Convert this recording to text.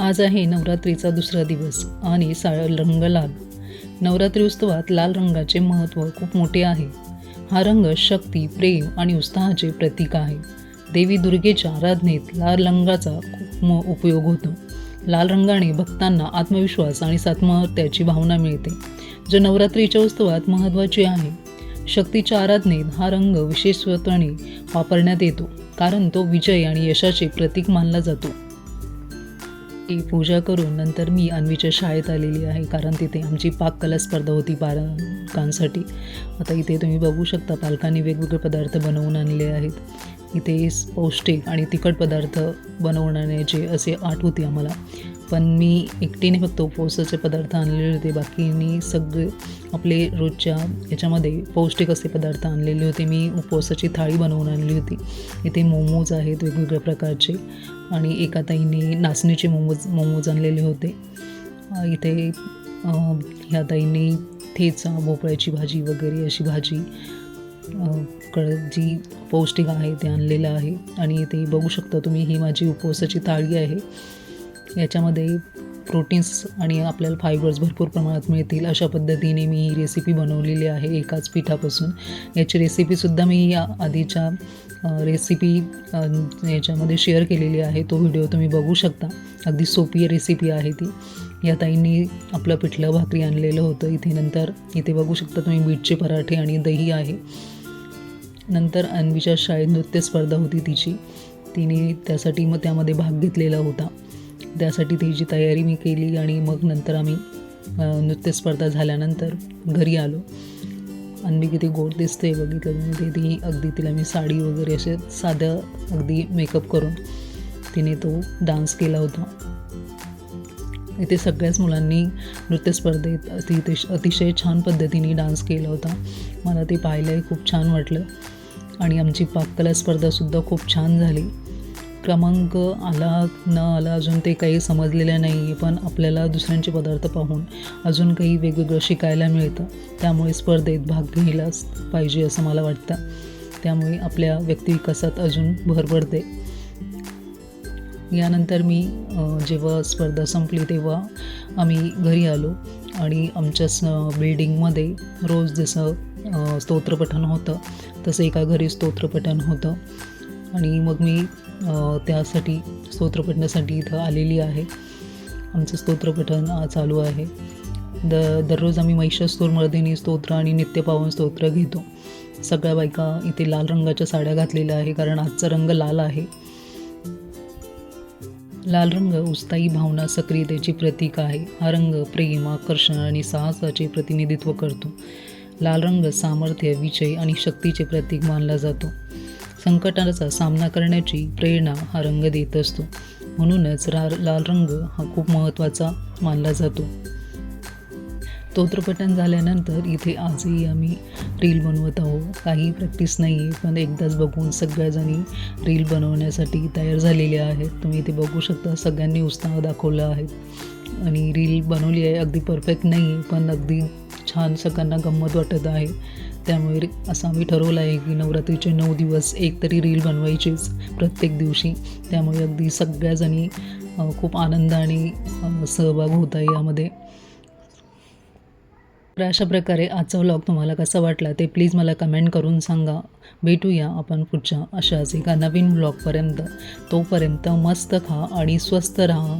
आज आहे नवरात्रीचा दुसरा दिवस आणि सा रंग लाल. नवरात्री उत्सवात लाल रंगाचे महत्त्व खूप मोठे आहे. हा रंग शक्ती प्रेम आणि उत्साहाचे प्रतीक आहे. देवी दुर्गेच्या आराधनेत लाल रंगाचा खूप म उपयोग होतो. लाल रंगाने भक्तांना आत्मविश्वास आणि सात्महत्याची भावना मिळते जो नवरात्रीच्या उत्सवात महत्त्वाचे आहे. शक्तीच्या आराधनेत हा रंग विशेषत्वाने वापरण्यात येतो कारण तो विजय आणि यशाचे प्रतीक मानला जातो. ती पूजा करून नंतर मी अन्वीच्या शाळेत आलेली आहे कारण तिथे आमची पाककला स्पर्धा होती पालकांसाठी आता इथे तुम्ही बघू शकता पालकांनी वेगवेगळे पदार्थ बनवून आणले आहेत. इथे पौष्टिक आणि तिखट पदार्थ बनवण्याचे असे आठ होती आम्हाला. पण मी एकटीने फक्त उपवासाचे पदार्थ आणलेले होते. बाकीनी सगळे आपले रोजच्या याच्यामध्ये पौष्टिक असे पदार्थ आणलेले होते. मी उपवासाची थाळी बनवून आणली होती. इथे मोमोज आहेत वेगवेगळ्या प्रकारचे आणि एका ताईने नाचणीचे मोमोज मोमोज आणलेले होते. इथे ह्या ताईने ठेचा भोपळ्याची भाजी वगैरे अशी भाजी अ, जी पौष्टिक आहे ते आणलेलं आहे आणि इथे बघू शकता तुम्ही ही माझी उपवासाची थाळी आहे. याच्यामध्ये प्रोटीन्स आणि आपल्याला फायबर्स भरपूर प्रमाणात मिळतील. अशा पद्धतीने मी ही रेसिपी बनवलेली आहे एकाच पिठापासून. याची रेसिपीसुद्धा मी या आधीच्या रेसिपी याच्यामध्ये शेअर केलेली आहे. तो व्हिडिओ तुम्ही बघू शकता. अगदी सोपी रेसिपी आहे ती. या ताईंनी आपलं पिठलं भाकरी आणलेलं होतं. इथे नंतर इथे बघू शकता तुम्ही बीटचे पराठे आणि दही आहे. नंतर अन्वीच्या शाळेत नृत्य स्पर्धा होती तिची. तिने त्यासाठी मग त्यामध्ये भाग घेतलेला होता. त्यासाठी तिची तयारी मी केली आणि मग नंतर आम्ही नृत्यस्पर्धा नृत्य स्पर्धा झाल्यानंतर घरी आलो. अन्वी किती गोड दिसते बघितलं तुम्ही ते ती अगदी तिला मी साडी वगैरे असे साधं अगदी मेकअप करून तिने तो डान्स केला होता. इथे सगळ्याच मुलांनी नृत्य स्पर्धेत अतिशय अतिशय छान पद्धतीने डान्स केला होता. मला ते पाहायलाही खूप छान वाटलं. आणि आमची पाककला स्पर्धासुद्धा खूप छान झाली. क्रमांक आला न आला अजून ते काही समजलेलं नाही आहे पण आपल्याला दुसऱ्यांचे पदार्थ पाहून अजून काही वेगवेगळं शिकायला मिळतं. त्यामुळे स्पर्धेत भाग घ्यायलाच पाहिजे असं मला वाटतं. त्यामुळे आपल्या व्यक्तिविकासात अजून भर पडते. यानंतर मी जेव्हा स्पर्धा संपली तेव्हा आम्ही घरी आलो आणि आमच्या स बिल्डिंगमध्ये रोज जसं स्तोत्रपठण होतं. तसं एका घरी स्तोत्रपठण होतं. आणि मग मी त्यासाठी स्तोत्रपठणासाठी इथं आलेली आहे. आमचं स्तोत्रपठण चालू आहे. द दररोज आम्ही महिषास्तोरमर्दिनी स्तोत्र आणि नित्यपावन स्तोत्र घेतो. सगळ्या बायका इथे लाल रंगाच्या साड्या घातलेल्या आहे कारण आजचा रंग लाल आहे. लाल रंग उत्साही भावना सक्रियतेचे प्रतीक आहे. हा रंग प्रेम आकर्षण आणि साहसाचे प्रतिनिधित्व करतो. लाल रंग सामर्थ्य विजय आणि शक्तीचे प्रतीक मानला जातो. संकटाचा सामना करण्याची प्रेरणा हा रंग देत असतो. म्हणूनच रा लाल रंग हा खूप महत्त्वाचा मानला जातो. स्तोत्रपठण झाल्यानंतर इथे आजही आम्ही रील बनवत आहोत. काही प्रॅक्टिस नाही आहे पण एकदाच बघून सगळ्याजणी रील बनवण्यासाठी तयार झालेल्या आहेत. तुम्ही इथे बघू शकता सगळ्यांनी उत्साह दाखवला आहे. आणि रील बनवली आहे अगदी परफेक्ट नाही आहे पण अगदी छान सगळ्यांना गंमत वाटत आहे. त्यामुळे असं आम्ही ठरवलं आहे की नवरात्रीचे नऊ दिवस एक तरी रील बनवायचीच प्रत्येक दिवशी. त्यामुळे अगदी सगळ्याजणी खूप आनंदाने सहभाग होत आहे यामध्ये. तर अशा प्रकारे आजचा व्लॉग तुम्हाला कसा वाटला ते प्लीज मला कमेंट करून सांगा. भेटूया आपण पुढच्या अशाच एका नवीन व्लॉगपर्यंत तोपर्यंत मस्त खा आणि स्वस्त राहा.